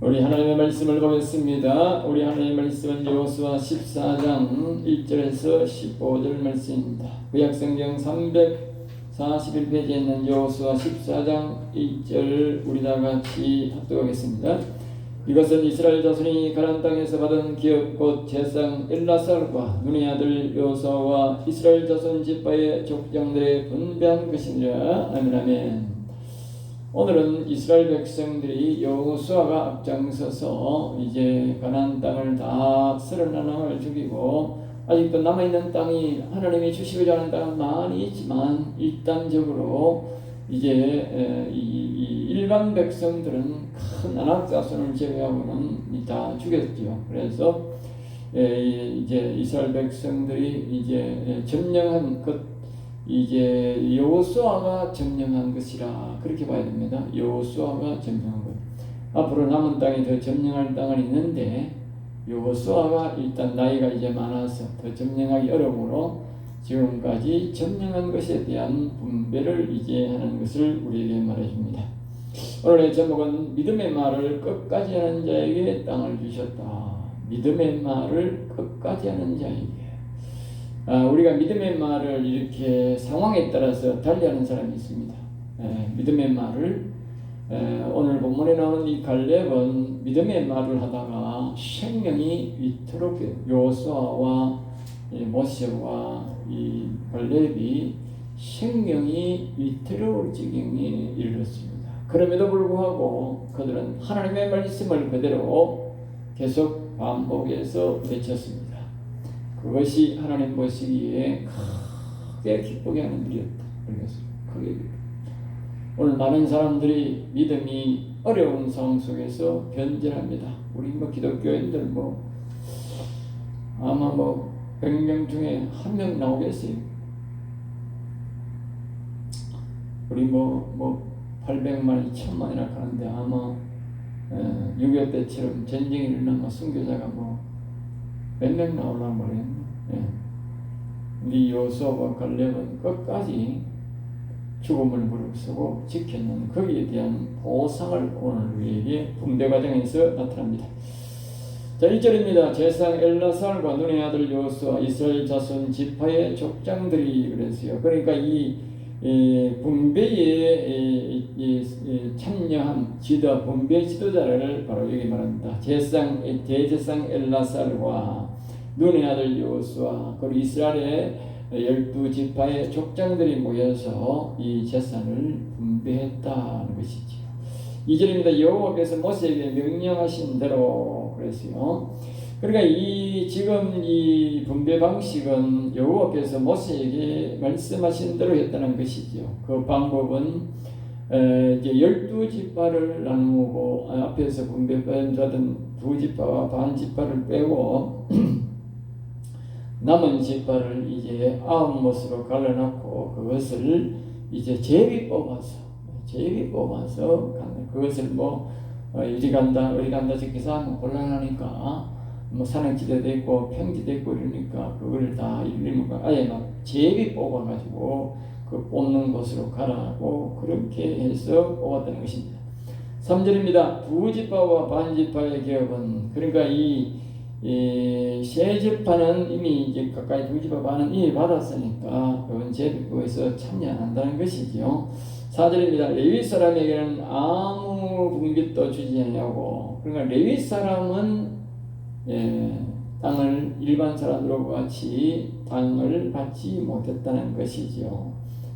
우리 하나님의 말씀을 보겠습니다. 우리 하나님의 말씀은 여호수아 14장 1절에서 15절 말씀입니다. 구약성경 341페이지에 있는 여호수아 14장 1절 우리 다 같이 합독하겠습니다. 이것은 이스라엘 자손이 가나안 땅에서 받은 기업 곧 제상 엘라살과 눈의 아들 여호수아와 이스라엘 자손 지파의 족장들의 분배한 것이니라. 아멘 아멘. 오늘은 이스라엘 백성들이 여호수아가 앞장서서 이제 가나안 땅을 다 서른하나를 죽이고 아직도 남아 있는 땅이 하나님이 주시고자 하는 땅은 많이 있지만 일단적으로 이제 이, 이 일반 백성들은 큰 안악자손을 제외하고는 다 죽였죠. 그래서 이제 이스라엘 백성들이 이제 점령한 것 이제 여호수아가 점령한 것이라 그렇게 봐야 됩니다. 여호수아가 점령한 것. 앞으로 남은 땅이 더 점령할 땅은 있는데 여호수아가 일단 나이가 이제 많아서 더 점령하기 어려우므로 지금까지 점령한 것에 대한 분배를 이제 하는 것을 우리에게 말해줍니다. 오늘의 제목은 믿음의 말을 끝까지 하는 자에게 땅을 주셨다. 믿음의 말을 끝까지 하는 자에게. 아, 우리가 믿음의 말을 이렇게 상황에 따라서 달리하는 사람이 있습니다. 에, 믿음의 말을 에, 오늘 본문에 나오는 이 갈렙은 믿음의 말을 하다가 생명이 이토록 요수아와 모세와 이 갈렙이 생명이 위태로울 지경에 이르렀습니다. 그럼에도 불구하고 그들은 하나님의 말씀을 그대로 계속 반복해서 외쳤습니다. 그것이 하나님 보시기에 크게 기쁘게 하는 일이었다. 오늘 많은 사람들이 믿음이 어려운 상황 속에서 변절합니다. 우리 뭐 기독교인들 뭐 아마 뭐 100명 중에 한 명 나오겠어요. 우리 뭐, 뭐 800만, 1000만이나 하는데 아마 6.25 때처럼 전쟁이 일어나면 순교자가 뭐 몇명 나오란 말이에요. 예. 네 요소와 갈렙은 끝까지 죽음을 무릅쓰고 지켰는 거기에 대한 보상을 오늘 우리에게 분배 과정에서 나타납니다. 자 1절입니다. 제상 엘라살과 눈의 아들 요수와 이스라엘 자손 지파의 족장들이 그랬어요. 그러니까 이, 이 분배에 참여한 지도 분배 지도자를 바로 여기 말합니다. 제상 대제상 엘라살과 눈의 아들 요수와 그리고 이스라엘의 열두 지파의 족장들이 모여서 이 재산을 분배했다는 것이지요. 2절입니다. 여호와께서 모세에게 명령하신 대로 그랬어요. 그러니까 이 지금 이 분배 방식은 여호와께서 모세에게 말씀하신 대로 했다는 것이죠. 그 방법은 이제 열두 지파를 나누고 아, 앞에서 분배받은 두 지파와 반 지파를 빼고 남은 지파를 이제 아홉 못으로 갈라놓고 그것을 이제 제비 뽑아서 제비 뽑아서 그것을 뭐 어, 이리 간다 어디 간다 저렇게 하면 곤란하니까 뭐 산악지대도 있고 평지도 있고 이러니까 그걸 다 일일이 아예 막 제비 뽑아가지고 그 뽑는 곳으로 가라고 그렇게 해서 뽑았다는 것입니다. 3절입니다. 부지파와 반지파의 개업은 그러니까 이 이세 집파는 이미 이제 가까이 두 집파 반은 이미 받았으니까 그건 제비국에서 참여한다는 것이죠. 4절입니다. 레위 사람에게는 아무 분깃도 주지 않냐고. 그러니까 레위 사람은 예, 땅을 일반 사람들과 같이 땅을 받지 못했다는 것이죠.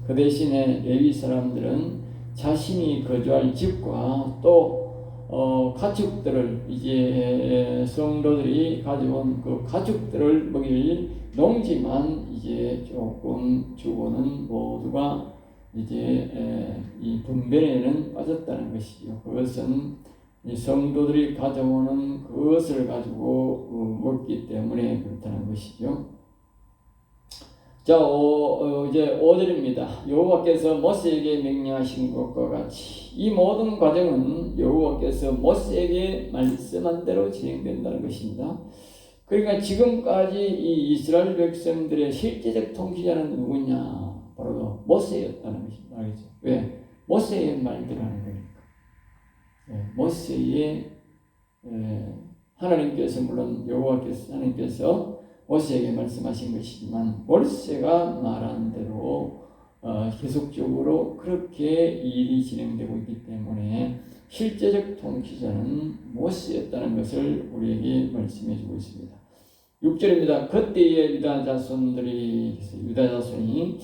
그 대신에 레위 사람들은 자신이 거주할 집과 또 어, 가축들을 이제 성도들이 가져온 그 가축들을 먹일 농지만 이제 조금 주고는 모두가 이제 에, 이 분배에는 빠졌다는 것이죠. 그것은 성도들이 가져오는 그것을 가지고 어, 먹기 때문에 그렇다는 것이죠. 자, 오, 어, 이제 5절입니다. 여호와께서 모세에게 명령하신 것과 같이 이 모든 과정은 여호와께서 모세에게 말씀한 대로 진행된다는 것입니다. 그러니까 지금까지 이 이스라엘 백성들의 실제적 통치자는 누구냐? 바로 모세였다는 것입니다. 왜? 모세의 말대로 하는 거니까. 네, 모세의 에, 하나님께서 물론 여호와께서 하나님께서 모세에게 말씀하신 것이지만 몰세가 말한 대로 어, 계속적으로 그렇게 일이 진행되고 있기 때문에 실제적 통치자는 모세였다는 것을 우리에게 말씀해 주고 있습니다. 6절입니다. 그때의 유다 자손들이 유다 자손이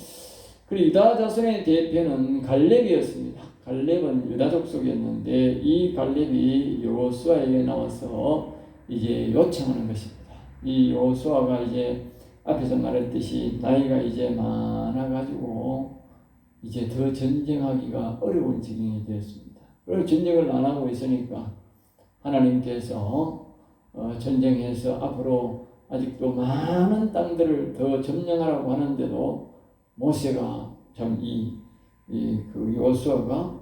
그리고 유다 자손의 대표는 갈렙이었습니다. 갈렙은 유다 족 속이었는데 이 갈렙이 여호수아에게 나와서 이제 요청하는 것입니다. 이 여호수아가 이제 앞에서 말했듯이 나이가 이제 많아가지고 이제 더 전쟁하기가 어려운 지경이 되었습니다. 그리고 전쟁을 안 하고 있으니까 하나님께서 어, 전쟁해서 앞으로 아직도 많은 땅들을 더 점령하라고 하는데도 모세가 참이 이 그 요수아가 예,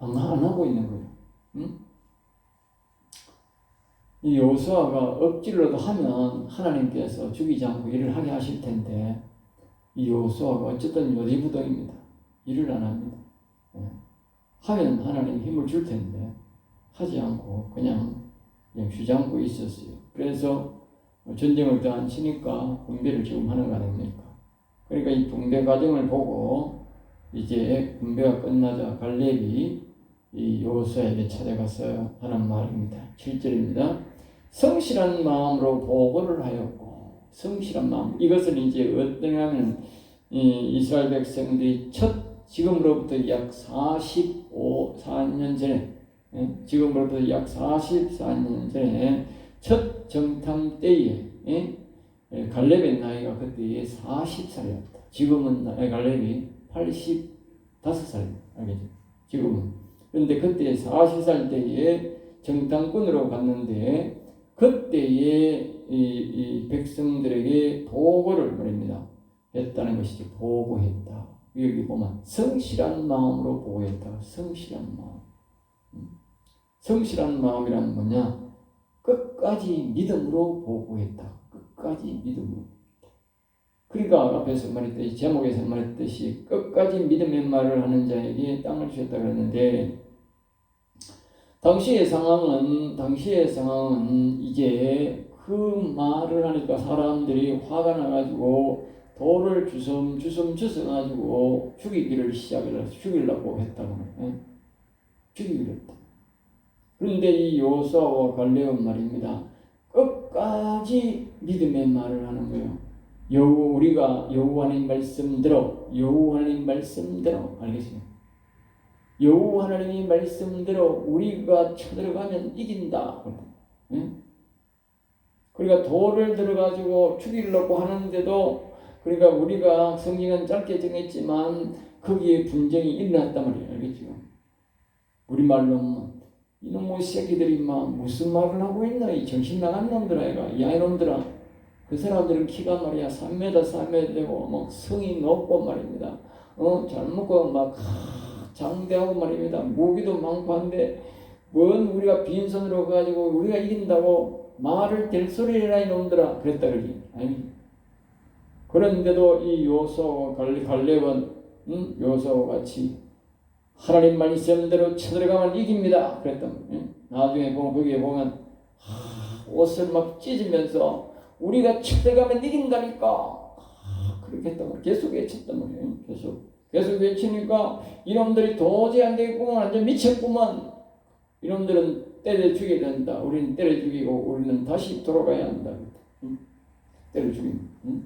안, 안 하고 있는 거예요. 응? 이 요수아가 억지로도 하면 하나님께서 죽이지 않고 일을 하게 하실 텐데 이 요수아가 어쨌든 요리부동입니다. 일을 안 합니다. 예. 하면 하나님 힘을 줄 텐데 하지 않고 그냥 그냥 않고 있었어요. 그래서 전쟁을 더안 치니까 분배를 지금 하는 거 아닙니까? 그러니까 이 분배 과정을 보고 이제 분배가 끝나자 갈렙이 이 요수아에게 찾아가서 하는 말입니다. 7절입니다. 성실한 마음으로 보고를 하였고 성실한 마음 이것은 이제 어떠냐면 이 이스라엘 백성들이 첫 지금으로부터 약 45, 4년 전에 예? 지금으로부터 약 44년 전에 첫 정탐 때에 예? 예, 갈렙의 나이가 그때에 40살이었다. 지금은 갈렙이 85살 알겠죠? 지금은. 그런데 그때 40살 때에 정탐꾼으로 갔는데 그때에 이, 이 백성들에게 보고를 말입니다. 했다는 것이지 보고했다. 여기 보면 성실한 마음으로 보고했다. 성실한 마음. 음. 성실한 마음이란 뭐냐? 끝까지 믿음으로 보고했다. 끝까지 믿음으로. 그러니까 앞에서 말했듯이 제목에서 말했듯이 끝까지 믿음의 말을 하는 자에게 땅을 주셨다 그랬는데 당시의 상황은 당시의 상황은 이제 그 말을 하니까 사람들이 화가 나가지고 돌을 주섬 주섬 주워가지고 죽이기를 시작을 죽이려고 했다고 예? 죽이기로 했다. 그런데 이 요사와 갈레온 말입니다. 끝까지 믿음의 말을 하는 거예요. 여호 우리가 여호와님 말씀대로 여호와님 말씀대로 알겠어요? 여호와 하나님의 말씀대로 우리가 쳐들어가면 이긴다. 응? 그러니까 돌을 들어가지고 죽이려고 하는데도 그러니까 우리가 성경은 짧게 정했지만 거기에 분쟁이 일어났단 말이에요. 알겠죠? 우리말로 이놈의 새끼들이 막 무슨 말을 하고 있나 이 정신 나간 놈들아 이가 야 이놈들아 그 사람들은 키가 말이야 3m 3m 되고 막 성이 높고 말입니다. 어 잘 먹고 막 장대하고 말입니다. 무기도 많고 한데 뭔 우리가 빈손으로 가지고 우리가 이긴다고 말을 될 소리라 이놈들아 그랬다 그러지 아니 그런데도 이 요소와 갈렙은 응? 요소와 같이 하나님 말씀대로 쳐들어가면 이깁니다 그랬던 응? 나중에 보면 거기에 보면 하, 옷을 막 찢으면서 우리가 쳐들어가면 이긴다니까 했단 말이야 계속 외쳤단 말이에요 계속 계속 외치니까 이놈들이 도저히 안 되겠구만 완전 미쳤구만 이놈들은 때려 죽여야 된다 우리는 때려 죽이고 우리는 다시 돌아가야 한다 응? 때려 죽이면 응?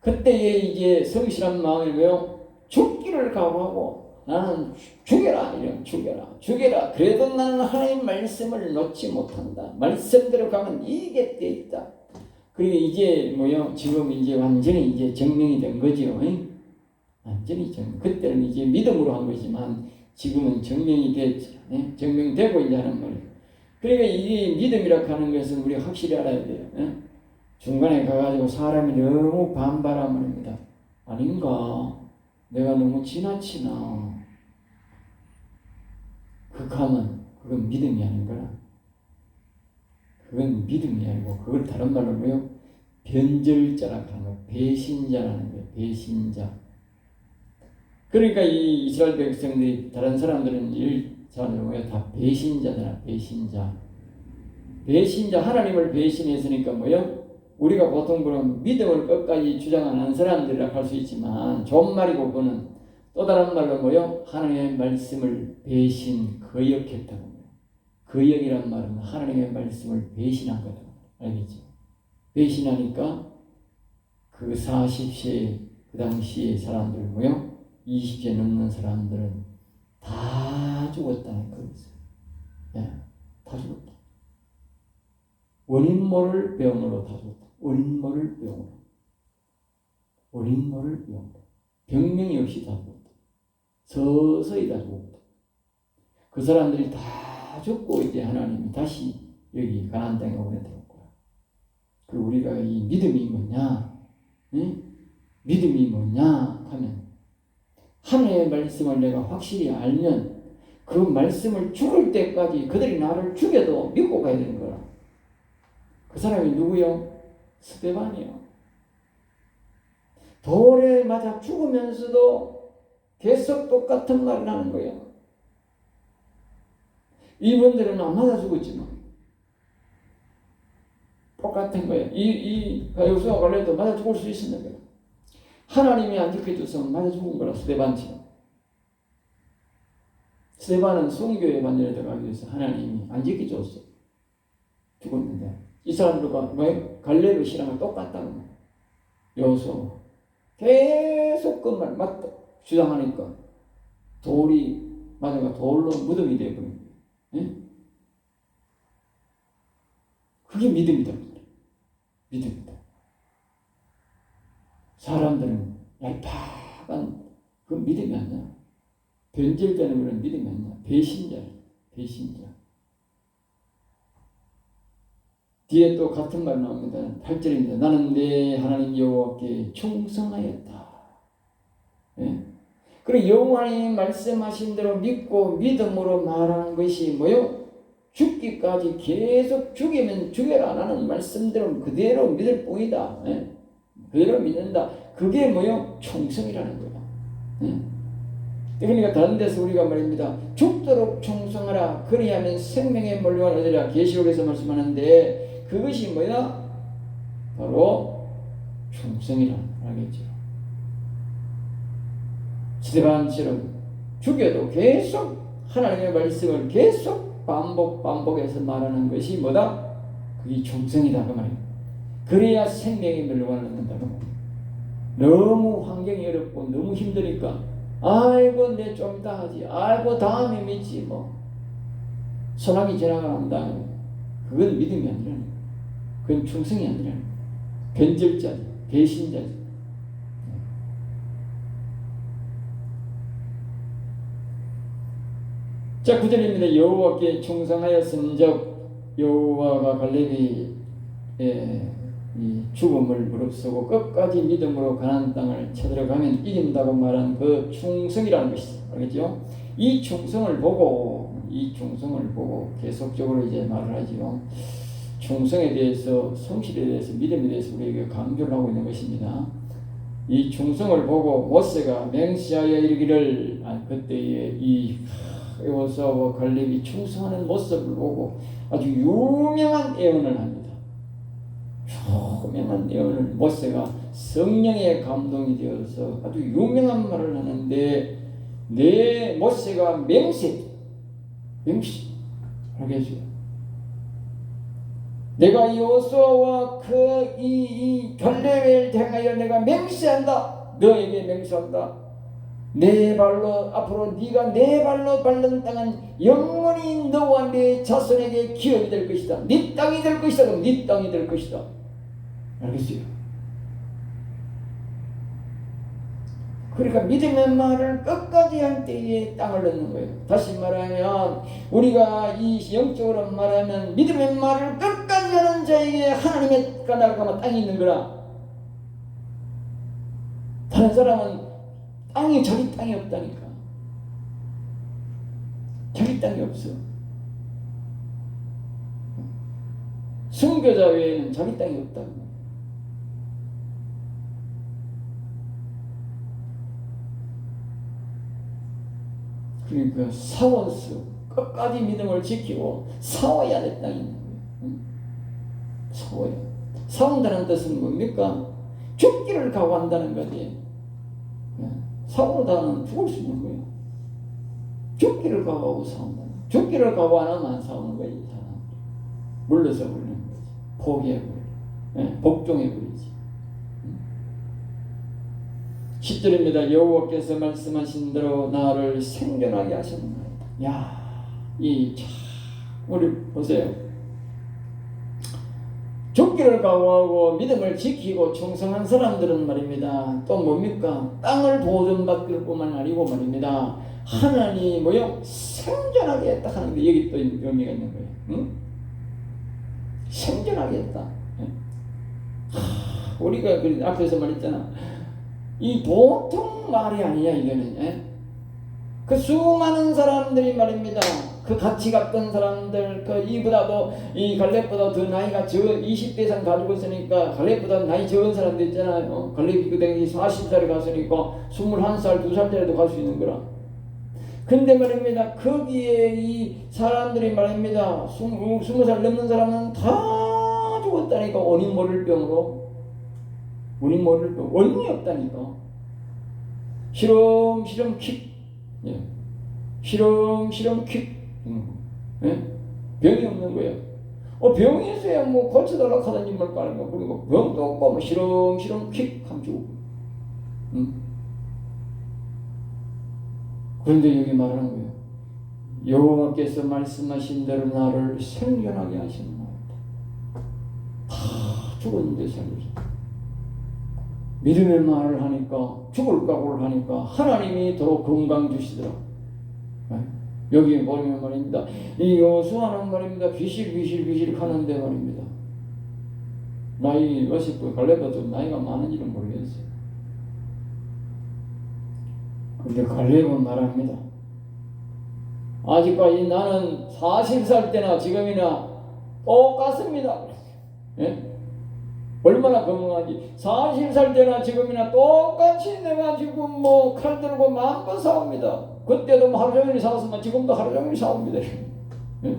그때에 이제 성실한 마음이 왜요? 죽기를 각오하고 나는 죽여라 이런 죽여라. 죽여라. 그래도 나는 하나님 말씀을 놓지 못한다. 말씀대로 가면 이기게 돼 있다. 그리고 이제 뭐요? 지금 이제 완전히 이제 증명이 된 거죠. 완전히 증명 그때는 이제 믿음으로 한 거지만 지금은 증명이 예? 증명되고 이제 하는 거예요 그러니까 이 믿음이라고 하는 것은 우리 확실히 알아야 돼요. 예? 중간에 가가지고 사람이 너무 반발하면 합니다. 아닌가? 내가 너무 지나치나 극하면 그건 믿음이 아닌가 그건 믿음이 아니고 그걸 다른 말로 뭐요? 변절자라고 하는 거 배신자라는 거예요. 배신자. 그러니까 이 이스라엘 백성들이 다른 사람들은 일 사람들 뭐야 다 배신자잖아 배신자. 배신자 하나님을 배신했으니까 뭐요? 우리가 보통 그런 믿음을 끝까지 주장하는 사람들이라 할수 있지만 좋은 말이고 그거는 또 다른 말로 뭐요 하나님의 말씀을 배신 거역했다고 거역이란 말은 하나님의 말씀을 배신한 거다 알겠죠 배신하니까 그 40세 그 당시의 사람들 뭐요 20세 넘는 사람들은 다 죽었다는 거기서 예, 다 죽었다. 원인 모를 병으로 다 죽었다. 원인 모를 병으로. 원인 모를 병으로. 병명이 없이 다 죽었다. 서서히 다 죽었다. 그 사람들이 다 죽고 이제 하나님이 다시 여기 가나안 땅에 보내들어올 거야. 그 우리가 이 믿음이 뭐냐? 예? 믿음이 뭐냐? 하면 하나님의 말씀을 내가 확실히 알면 그 말씀을 죽을 때까지 그들이 나를 죽여도 믿고 가야 되는 거라. 그 사람이 누구요? 스테반이요. 돌에 맞아 죽으면서도 계속 똑같은 말을 하는 거예요. 이분들은 안 맞아 죽었지만 똑같은 거예요. 이, 이 여수와 갈래도 맞아 죽을 수 있는 거예요. 하나님이 안 지켜줘서 맞아 죽은 거라 스테반처럼. 스테반은 성교의 반열에 들어가기 위해서 하나님이 안 지켜줬어. 죽었는데 이 사람들과 왜 갈렙의 신앙은 똑같다는 거야. 여수 계속 그말 맞다 주장하니까 돌이 맞아가 돌로 무덤이 되어버린 거야. 예? 그게 믿음이다. 믿음이다. 사람들은 얄팍한 그 믿음이 아니야. 변질되는 그런 믿음이 아니야. 배신자, 배신자. 뒤에 또 같은 말 나옵니다. 8절입니다. 나는 내 하나님 여호와께 충성하였다. 예? 그리고 여호와님 말씀하신 대로 믿고 믿음으로 말하는 것이 뭐요? 죽기까지 계속 죽이면 죽여라 라는 말씀대로 그대로 믿을 뿐이다. 예? 그대로 믿는다. 그게 뭐요? 충성이라는 거야. 예? 그러니까 다른 데서 우리가 말입니다. 죽도록 충성하라. 그리하면 생명의 물량을 얻으라. 계시록에서 말씀하는데 그것이 뭐야? 바로 충성이라 알겠죠. 스테반처럼 죽여도 계속 하나님의 말씀을 계속 반복 반복해서 말하는 것이 뭐다? 그게 충성이다 그 말이에요. 그래야 얻는다 그 말이에요. 너무 환경이 어렵고 너무 힘드니까 아이고 내좀 이따 하지 아이고 다음에 믿지 뭐 소나기 다음에 그건 믿음이 아니라 그건 충성이 아니라 변절자지 배신자지 자 구절입니다 여호와께 충성하였은즉 여호와가 갈렙이 예, 이 죽음을 무릅쓰고 끝까지 믿음으로 가나안 땅을 쳐들어가면 이긴다고 말한 그 충성이라는 것이죠. 알겠죠? 이 충성을 보고 이 충성을 보고 계속적으로 이제 말을 하지요. 충성에 대해서 성실에 대해서 믿음에 대해서 우리에게 강조를 하고 있는 것입니다. 이 충성을 보고 모세가 맹시하여 이르기를 아, 그때의 이 여호수아와 갈렙이 충성하는 모습을 보고 아주 유명한 예언을 합니다. 유명한 예언을 모세가 성령의 감동이 되어서 아주 유명한 말을 하는데 내 모세가 맹세 맹시 알겠죠? 내가 여호수아와 그이이 갈렙을 향하여 내가 맹세한다 너에게 맹세한다 내 발로 앞으로 네가 내 발로 밟는 땅은 영원히 너와 내 자손에게 기업이 될 것이다. 네 땅이 될 것이다. 네 땅이 될 것이다. 알겠어요? 그러니까 믿음의 말을 끝까지 할 때에 땅을 얻는 거예요. 다시 말하면 우리가 이 영적으로 말하면 믿음의 말을 끝까지 하는 자에게 하나님의 까닭과 땅이 있는 거라. 다른 사람은 땅이 자기 땅이 없다니까. 자기 땅이 없어. 선교자 외에는 자기 땅이 없다고. 그러니까 사원수 끝까지 믿음을 지키고 싸워야 될 땅이 있는 거예요. 응? 싸워야. 싸운다는 뜻은 뭡니까? 죽기를 각오한다는 거지. 예. 싸우다는 죽을 수 있는 거예요. 죽기를 각오하고 싸운다. 죽기를 각오 안 하면 안 싸우는 거예요. 이 사람. 물러서 버리는 거지. 포기해 버려. 예? 복종해 버리지. 10절입니다. 여호와께서 말씀하신 대로 나를 생존하게 하셨나이다. 야, 이 참, 우리 보세요. 죽기를 각오하고 믿음을 지키고 충성한 사람들은 말입니다. 또 뭡니까? 땅을 보존받을 뿐만 아니고 말입니다. 하나님 뭐요? 생존하게 했다 하는데 여기 또 의미가 있는 거예요. 응? 생존하게 했다. 우리가 그 앞에서 말했잖아. 이 보통 말이 아니야 이거는. 예? 그 수많은 사람들이 말입니다. 그 같이 갔던 사람들, 그 이보다도 이 갈렙보다 더 나이가 저 20대 이상 가지고 있으니까 갈렙보다 나이 적은 사람들 있잖아요. 어? 갈렙이 그 당시 40살에 갔으니까 21살, 2살짜리도 갈 수 있는 거라. 근데 말입니다. 거기에 이 사람들이 말입니다. 20살 넘는 사람은 다 죽었다니까 원인 모를 병으로. 원인 모를 병. 원인이 없다니까. 시름시름 킥. 예. 시름시름 킥. 음. 예? 병이 없는 거예요. 어, 병이 있어야 뭐 고쳐달라고 하든지 뭘까 하는 거. 그리고 병도 없고 뭐 시름시름 킥 하면 죽고. 음? 그런데 여기 말하는 거예요. 여호와께서 말씀하신 대로 나를 생존하게 하셨나이다. 다 죽었는데 살려줘. 믿음의 말을 하니까 죽을 각오를 하니까 하나님이 더 건강 주시더라. 네? 여기 보면 말입니다. 이 여수아는 말입니다. 비실비실비실 하는데 말입니다. 나이 분 갈래도 좀 나이가 많은지는 모르겠어요. 근데 갈렙은 말합니다. 아직까지 나는 40살 때나 지금이나 똑같습니다. 예? 얼마나 건강한지 40살 때나 지금이나 똑같이 내가 지금 뭐 칼 들고 마음껏 싸웁니다. 그때도 뭐 하루 종일 싸웠으면 지금도 하루 종일 싸웁니다. 예?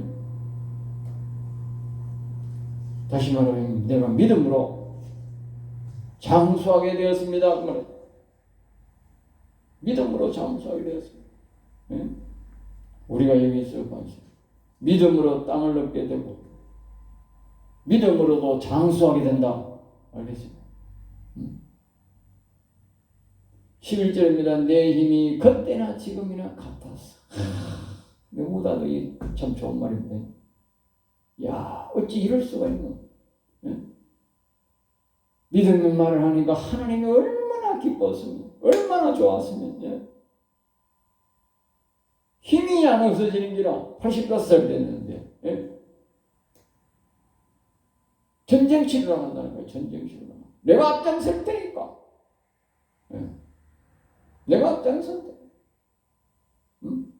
다시 말하면 내가 믿음으로 장수하게 되었습니다. 그 말이에요. 믿음으로 장수하게 되었습니다. 예? 우리가 여기서 봐서 믿음으로 땅을 얻게 되고 믿음으로도 장수하게 된다. 알겠습니다. 11절입니다. 내 힘이 그때나 지금이나 같았어. 누구다도 참 좋은 말인데. 야, 어찌 이럴 수가 있노? 예? 믿음의 말을 하니까 하나님이 얼마나 기뻤으면, 얼마나 좋았으면, 예? 힘이 안 없어지는 기라 85살 됐는데, 예? 전쟁 치르러 간다는 거예요, 전쟁 치르러. 내가 앞장설 테니까. 예? 내가 응?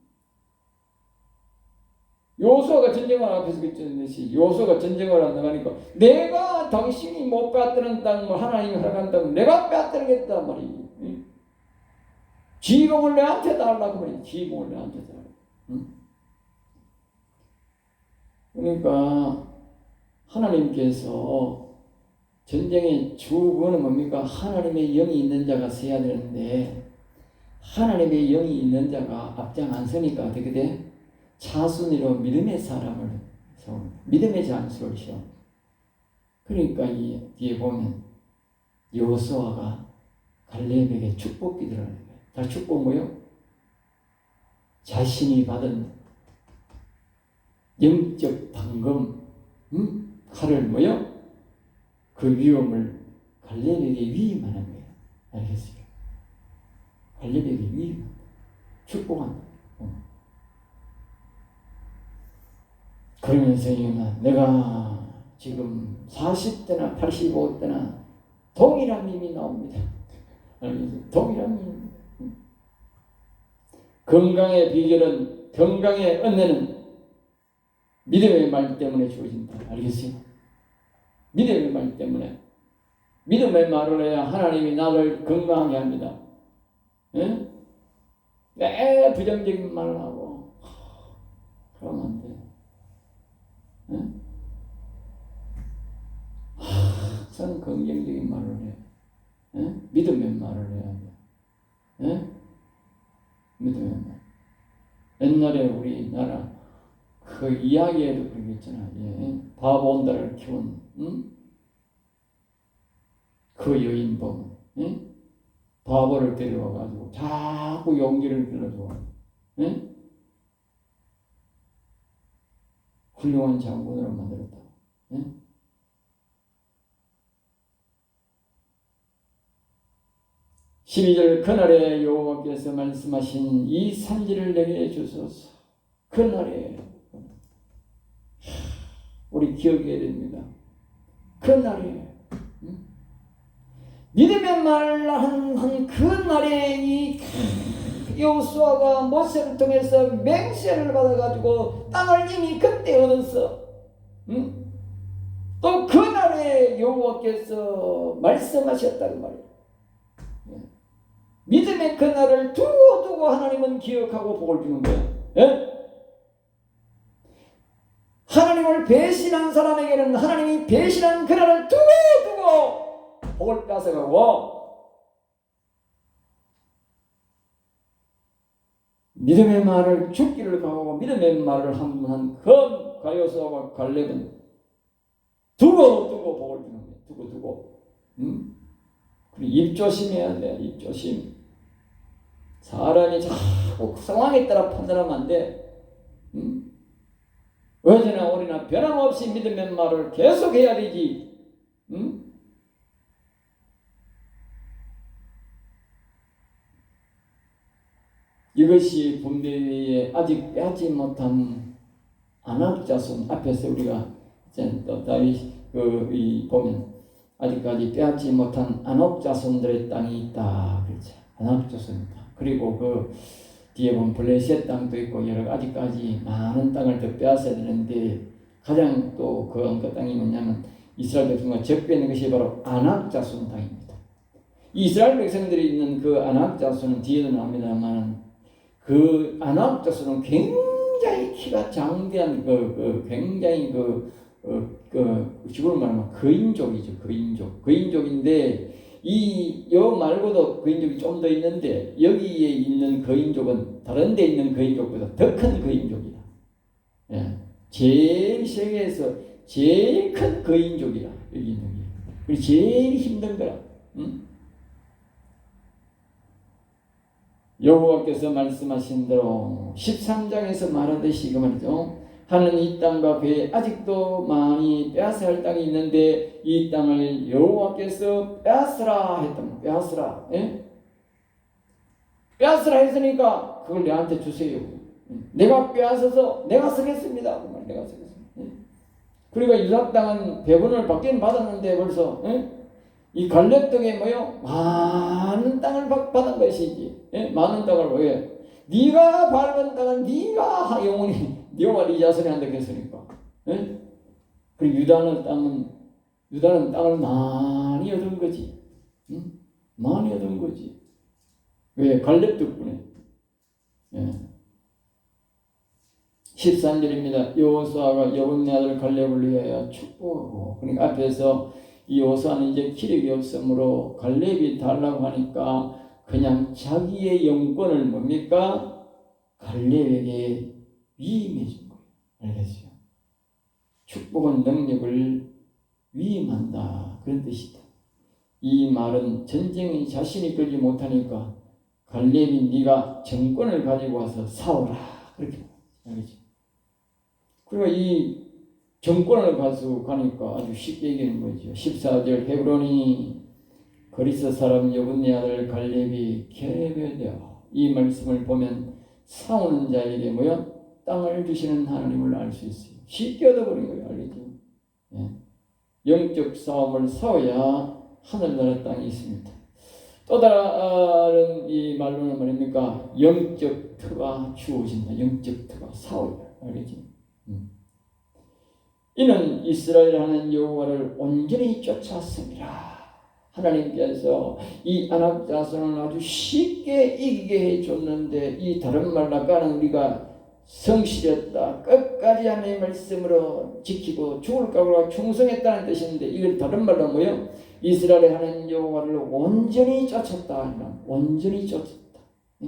요소가 전쟁을 앞에서 그랬듯이 요소가 전쟁을 안 나가니까 내가 당신이 못 빼앗는 땅을 하나님이 허락한 땅을 내가 빼앗들겠다 말이지. 응? 지봉을 내한테 달라고 말이지. 지봉을 내한테 달라. 응? 그러니까 하나님께서 전쟁의 주구는 뭡니까? 하나님의 영이 있는 자가 서야 되는데 하나님의 영이 있는 자가 앞장 안 서니까 어떻게 돼? 차순위로 믿음의 사람을 세웁니다. 믿음의 장수를 세워. 그러니까 이 뒤에 보면 여호수아가 갈렙에게 축복 기도를 하는 거예요. 다 축복 뭐요? 자신이 받은 영적 당금, 음? 칼을 뭐요? 그 위험을 갈렙에게 위임하는 거예요. 알겠어요? 갈렙에게 위임, 축복한다. 어. 그러면서 이마 내가 지금 40대나 85대나 동일한 힘이 나옵니다. 동일한 힘. 건강의 비결은 건강의 은혜는 믿음의 말 때문에 주어진다. 알겠어요? 믿음의 말 때문에 믿음의 말을 해야 하나님이 나를 건강하게 합니다. 예? 매 부정적인 말을 하고 그러면 안 돼. 응? 항상 긍정적인 말을 해. 응? 믿음의 말을 해야 돼. 응? 믿음의 말. 옛날에 우리나라 그 이야기에도 그런 게 있잖아. 예. 바본다를 키운 응? 그 여인 범 응? 바보를 데려와 가지고 자꾸 용기를 빌려줘. 응? 훌륭한 장군으로 만들었다. 응? 십이 절 그날에 여호와께서 말씀하신 이 산지를 내게 주소서. 그날에 우리 기억해야 됩니다. 그날에 응? 믿음의 말한 그날에 이 여호수아가 모세를 통해서 맹세를 받아가지고 땅을 이미 그때 얻었어. 응? 또 그날에 여호와께서 말씀하셨다는 말이야. 예. 믿음의 그날을 두고 두고 하나님은 기억하고 복을 주는 거야. 예? 하나님을 배신한 사람에게는 하나님이 배신한 그날을 두고 두고 복을 뺏어가고 믿음의 말을 죽기를 각오하고 믿음의 말을 한한 큰 가요사와 갈렙은 두고 두고 복을 주는 거야. 두고 두고. 응? 그리고 입 조심해야 돼. 입 조심. 사람이 자꾸 그 상황에 따라 판단하면 안 돼. 응? 어제나 오리나 변함없이 믿음의 말을 계속해야 되지. 응? 이것이 분배에 아직 빼지 못한 안학자손 앞에서 우리가 이제 또 다시 그이 보면 아직까지 빼앗지 못한 안옥자손들의 땅이 있다. 그렇죠 안옥자손이다. 그리고 그 뒤에 보면 블레셋 땅도 있고 여러 아직까지 많은 땅을 더 빼앗아야 되는데 가장 또그 그 땅이 뭐냐면 이스라엘 백성과 적배는 것이 바로 안악자손 땅입니다. 이스라엘 백성들이 있는 그 안악자손은 뒤에도 나옵니다만 그 안악자손은 굉장히 키가 장대한 그, 그 굉장히 그, 어, 그 지구로 말하면 거인족이죠 거인족 거인족인데 이 여 말고도 거인족이 좀 더 있는데 여기에 있는 거인족은 다른 데 있는 거인족보다 더 큰 거인족이다. 예. 제일 세계에서 제일 큰 거인족이라 여기 있는 게. 그리고 제일 힘든 거라. 응? 여호와께서 말씀하신 대로 13장에서 말하듯이 그 말이죠. 하는 이 땅과 그에 아직도 많이 빼앗아야 할 땅이 있는데 이 땅을 여호와께서 빼앗으라 했던 빼앗으라 예? 빼앗으라 했으니까 그걸 내한테 주세요 내가 빼앗아서 내가 쓰겠습니다 그 말, 내가 쓰겠습니다 예? 그리고 유삭 땅은 배분을 받긴 받았는데 벌써 예? 이 갈렙 땅에 뭐요 많은 땅을 받은 것이지 예? 많은 땅을 왜 네가 밟은 땅은 네가 영원히 네와 네 자손이 한다 했으니까. 예? 그리고 유다는 땅은 유다는 땅을 많이 얻은 거지. 응? 많이 얻은 거지. 왜? 갈렙 덕분에. 예. 13절입니다. 여호수아가 여분네 아들 갈렙을 위하여 축복하고 그러니까 앞에서 이 여호수아는 이제 기력이 없으므로 갈렙이 달라고 하니까 그냥 자기의 영권을 뭡니까? 갈렙에게 위임해 준 거예요. 알겠어요? 축복은 능력을 위임한다. 그런 뜻이다. 이 말은 전쟁에 자신이 끌지 못하니까 갈렙이 네가 정권을 가지고 와서 싸워라. 그렇게 알겠죠? 그리고 이 정권을 가지고 가니까 아주 쉽게 얘기하는 거죠. 14절 헤브론이 그리스 사람 여분네 아들 갈렙이 개별되어 이 말씀을 보면 싸우는 자에게 뭐야? 땅을 주시는 하나님을 알 수 있어요. 쉽게 얻어버린 거예요. 알겠죠? 예. 영적 싸움을 싸워야 하늘나라 땅이 있습니다. 또 다른 이 말로는 말입니까? 영적 터가 주어진다. 영적 터가 싸워야 알겠죠? 음. 이는 이스라엘 하는 여호와를 온전히 쫓았습니다. 하나님께서 이 안악 자손을 아주 쉽게 이기게 해줬는데 이 다른 말 아까는 우리가 성실했다. 끝까지 하나님의 말씀으로 지키고 죽을 각오로 충성했다는 뜻인데 이걸 다른 말로 뭐요? 이스라엘의 하나님 여호와를 온전히 쫓았다. 온전히 쫓았다. 예?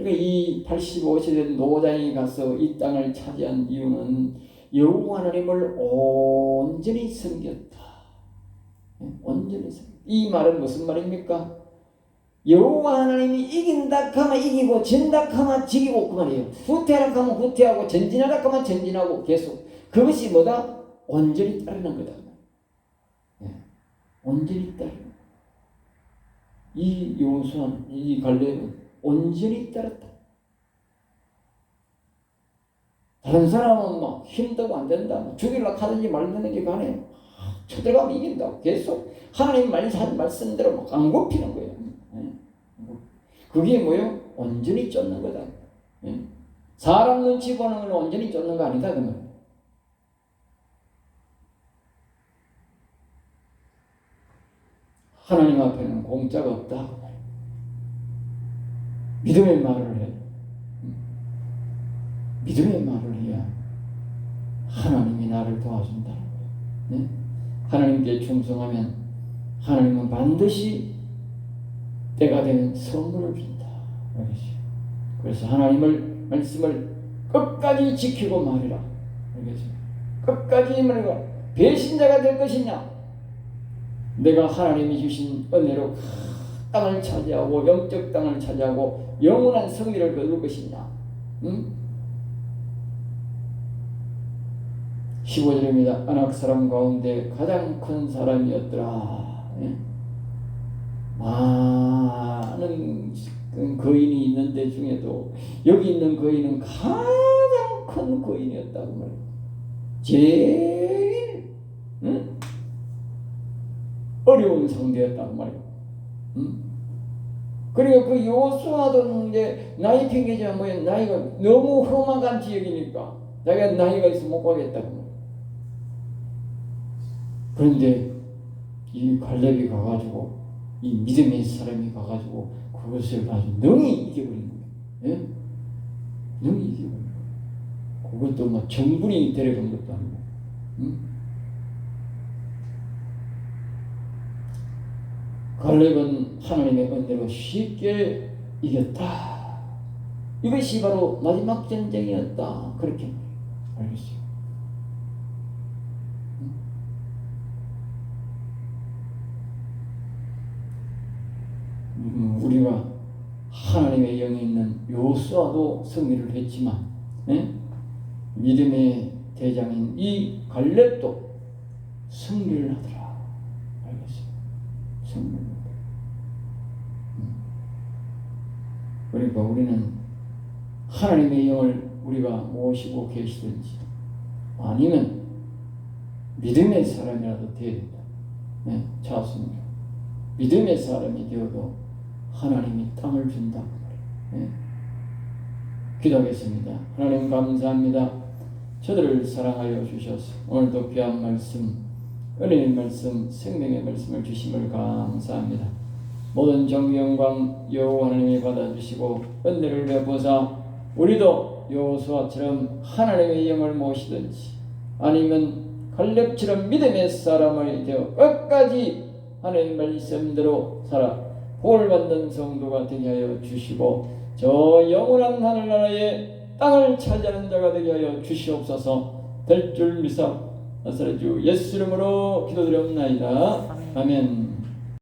그러니까 이 85세 된 노장이 가서 이 땅을 차지한 이유는 여호와 하나님을 온전히 섬겼다. 예? 온전히 섬겼다. 이 말은 무슨 말입니까? 여호와 하나님이 이긴다 하면 이기고 진다 하면 지기고 그 말이에요. 후퇴하라 하면 후퇴하고 전진하라 하면 전진하고 계속 그것이 뭐다? 온전히 따르는 거다. 예. 온전히 따르는 이 요수한 이 갈렙은 온전히 따랐다. 다른 사람은 막 힘들고 안 된다. 뭐 죽이려고 하든지 말든지 간에 쳐들어가면 이긴다고 계속 하나님 말씀, 말씀대로 막 안 굽히는 거예요. 예. 그게 뭐요? 온전히 쫓는 거다. 예. 사람 눈치 보는 건 온전히 쫓는 거 아니다. 그 말. 하나님 앞에는 공짜가 없다. 믿음의 말을 해. 믿음의 말을 해야 하나님이 나를 도와준다는 거예요. 네? 하나님께 충성하면 하나님은 반드시 때가 되면 선물을 준다. 그래서 하나님을 말씀을 끝까지 지키고 말이라. 끝까지 말이라. 배신자가 될 것이냐? 내가 하나님이 주신 은혜로 땅을 차지하고 영적 땅을 차지하고 영원한 승리를 거둘 것이냐? 응? 15절입니다. 안악 사람 가운데 가장 큰 사람이었더라. 예? 많은 거인이 있는데 중에도 여기 있는 거인은 가장 큰 거인이었다고 말이에요. 제일 응? 어려운 상대였다고 말이에요. 응? 그리고 그 요수아도 이제 나이 핑계지만 뭐 나이가 너무 험악한 지역이니까 자기가 나이가 있어 못 가겠다고. 그런데 이 갈렙이 가가지고 이 믿음의 사람이 가가지고 그것을 아주 능히 이겨버린 거예요. 예? 능히 이겨버린 거예요. 그것도 막 정분이 데려간 것도 아니고. 응? 갈렙은 하나님의 은혜로 쉽게 이겼다. 이것이 바로 마지막 전쟁이었다. 그렇게 알겠어요. 음, 우리가 하나님의 영이 있는 요수아도 승리를 했지만 예? 믿음의 대장인 이 갈렙도 승리를 하더라. 알겠어요. 승리를 하더라. 음. 그러니까 우리는 하나님의 영을 우리가 모시고 계시든지 아니면 믿음의 사람이라도 되어야 된다. 네, 자습니다 믿음의 사람이 되어도 하나님이 땅을 준다. 네. 기도하겠습니다. 하나님 감사합니다. 저들을 사랑하여 주셔서 오늘도 귀한 말씀, 은혜의 말씀, 생명의 말씀을 주심을 감사합니다. 모든 정의 영광 여호와 하나님이 받아주시고 은혜를 베푸사 우리도 여호수아처럼 하나님의 영을 모시든지 아니면 갈렙처럼 믿음의 사람을 되어 끝까지 하나님 말씀대로 살아 복을 받는 성도가 되게 하여 주시고 저 영원한 하늘나라의 땅을 차지하는 자가 되게 하여 주시옵소서. 될 줄 믿사 나사렛 주 예수 이름으로 기도드렸나이다. 아멘